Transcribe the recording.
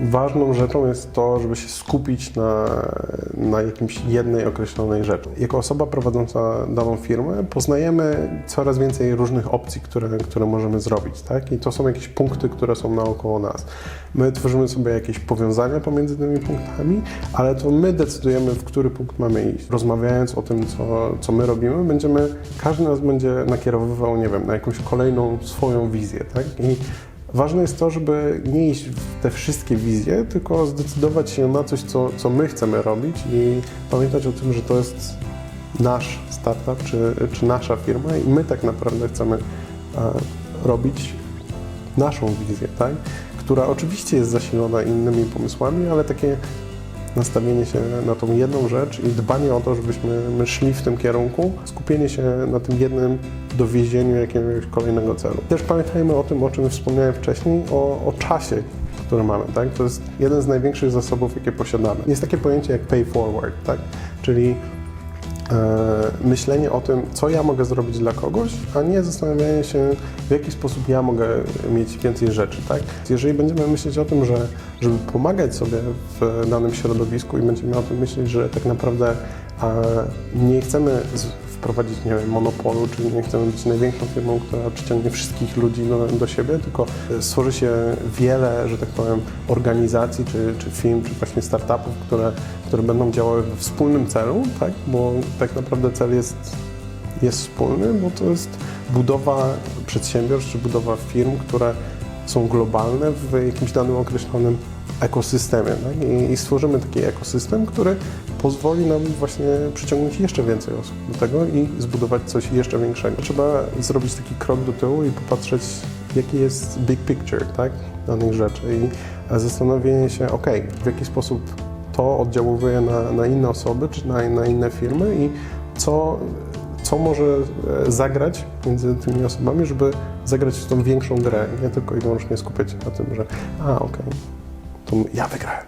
ważną rzeczą jest to, żeby się skupić na, na jakimś jednej określonej rzeczy. Jako osoba prowadząca daną firmę poznajemy coraz więcej różnych opcji, które, które możemy zrobić, tak? I to są jakieś punkty, które są naokoło nas. My tworzymy sobie jakieś powiązania pomiędzy tymi punktami, ale to my decydujemy, w który punkt mamy iść. Rozmawiając o tym, co, co my robimy, będziemy, każdy nas będzie nakierowywał, nie wiem, na jakąś kolejną swoją wizję, tak? I Ważne jest to, żeby nie iść w te wszystkie wizje, tylko zdecydować się na coś, co, co my chcemy robić i pamiętać o tym, że to jest nasz startup czy, czy nasza firma i my tak naprawdę chcemy e, robić naszą wizję, tak? która oczywiście jest zasilona innymi pomysłami, ale takie nastawienie się na tą jedną rzecz i dbanie o to, żebyśmy my szli w tym kierunku, skupienie się na tym jednym dowiezieniu jakiegoś kolejnego celu. Też pamiętajmy o tym, o czym wspomniałem wcześniej, o, o czasie, który mamy. Tak? To jest jeden z największych zasobów, jakie posiadamy. Jest takie pojęcie jak pay forward, tak? czyli myślenie o tym, co ja mogę zrobić dla kogoś, a nie zastanawianie się, w jaki sposób ja mogę mieć więcej rzeczy. Tak? Jeżeli będziemy myśleć o tym, że żeby pomagać sobie w danym środowisku i będziemy o tym myśleć, że tak naprawdę e, nie chcemy wprowadzić, nie wiem, monopolu, czyli nie chcemy być największą firmą, która przyciągnie wszystkich ludzi do, do siebie, tylko stworzy się wiele, że tak powiem, organizacji, czy, czy firm, czy właśnie startupów, które, które będą działały we wspólnym celu, tak? bo tak naprawdę cel jest, jest wspólny, bo to jest budowa przedsiębiorstw, czy budowa firm, które są globalne w jakimś danym określonym ekosystemie. Tak? I, I stworzymy taki ekosystem, który pozwoli nam właśnie przyciągnąć jeszcze więcej osób do tego i zbudować coś jeszcze większego. Trzeba zrobić taki krok do tyłu i popatrzeć, jaki jest big picture tak? danych rzeczy i zastanowienie się, ok, w jaki sposób to oddziałuje na, na inne osoby czy na, na inne firmy i co, co może e, zagrać między tymi osobami, żeby zagrać w tą większą grę, nie tylko i wyłącznie skupiać się na tym, że a okej, to ja wygrałem.